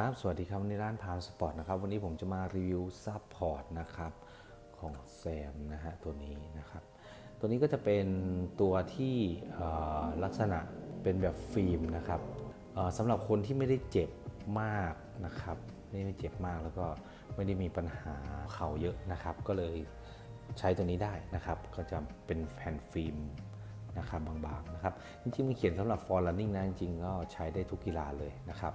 ครับ สวัสดีครับวันนี้ร้านพามสปอร์ตนะครับ วันนี้ผมจะมารีวิวซับพอร์ตนะครับของแซมนะฮะตัวนี้นะครับ ตัวนี้ก็จะเป็นตัวที่ลักษณะเป็นแบบฟิล์มนะครับสำหรับคนที่ไม่ได้เจ็บมากนะครับไม่ได้เจ็บมากแล้วก็ไม่ได้มีปัญหาเข่าเยอะนะครับ ก็เลยใช้ตัวนี้ได้นะครับ ก็จะเป็นแผ่นฟิล์มนะครับบางๆนะครับ จริงๆมันเขียนสำหรับ for running นะจริงๆก็ใช้ได้ทุกกีฬาเลยนะครับ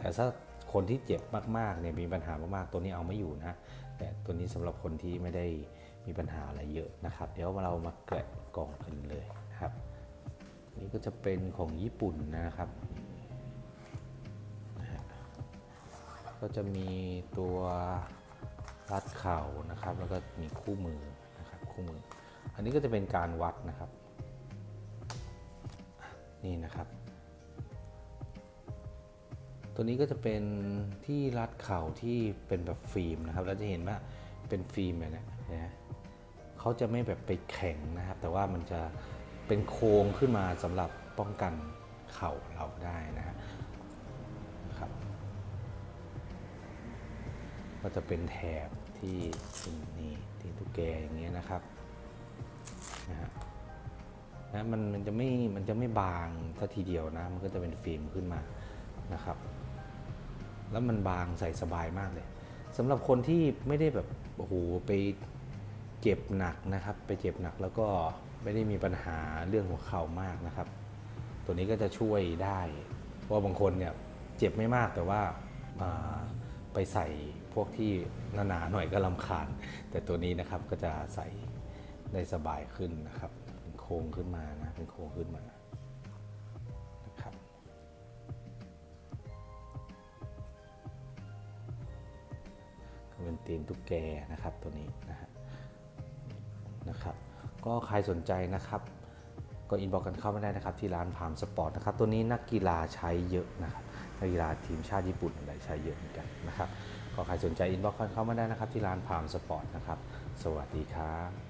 แต่ถ้าคนที่เจ็บมากๆเนี่ยมีปัญหามากๆ ตัวนี้เอาไม่อยู่นะ แต่ตัวนี้สำหรับคนที่ไม่ได้มีปัญหาอะไรเยอะนะครับ เดี๋ยวเรามาแกะกล่องกันเลยนะครับนนี่ก็จะเป็นของญี่ปุ่นนะครับนะฮะก็จะมีตัวรัดเข่านะครับ แล้วก็มีคู่มือนะครับคู่มือ อันนี้ก็จะเป็นการวัดนะครับ นี่นะครับ ตัวนี้ก็จะเป็นที่รัดเข่าที่เป็นแบบฟิล์มนะครับ เราจะเห็นว่าเป็นฟิล์มเนี่ยนะเขาจะไม่แบบไปแข็งนะครับ แต่ว่ามันจะเป็นโครงขึ้นมาสำหรับป้องกันเข่าเราได้นะครับก็จะเป็นแถบที่นี่ที่ตุ๊กแกอย่างเงี้ยนะครับนะฮะนะมันมันจะไม่มันจะไม่บางทัทีเดียวนะ มันก็จะเป็นฟิล์มขึ้นมานะครับ แล้วมันบางใส่สบายมากเลยสำหรับคนที่ไม่ได้แบบโอ้โหไปเจ็บหนักนะครับ ไปเจ็บหนักแล้วก็ไม่ได้มีปัญหาเรื่องหัวเข่ามากนะครับ ตัวนี้ก็จะช่วยได้เพราะว่าบางคนเนี่ยเจ็บไม่มากแต่ว่าอ่าไปใส่พวกที่หนาๆหน่อยก็ลำคาญ แต่ตัวนี้นะครับก็จะใส่ได้สบายขึ้นนะครับ เป็นโค้งขึ้นมานะเป็นโค้งขึ้นมา เป็นตีนตุ๊กแกนะครับตัวนี้นะฮะนะครับ ก็ใครสนใจนะครับก็อินบอกกันเข้ามาได้นะครับที่ร้านพามสปอร์ตนะครับตัวนี้นักกีฬาใช้เยอะนะครับนักกีฬาทีมชาติญี่ปุ่นอะไรใช้เยอะเหมือนกันนะครับก็ใครสนใจอินบอกกันเข้ามาได้นะครับที่ร้านพามสปอร์ตนะครับ สวัสดีครับ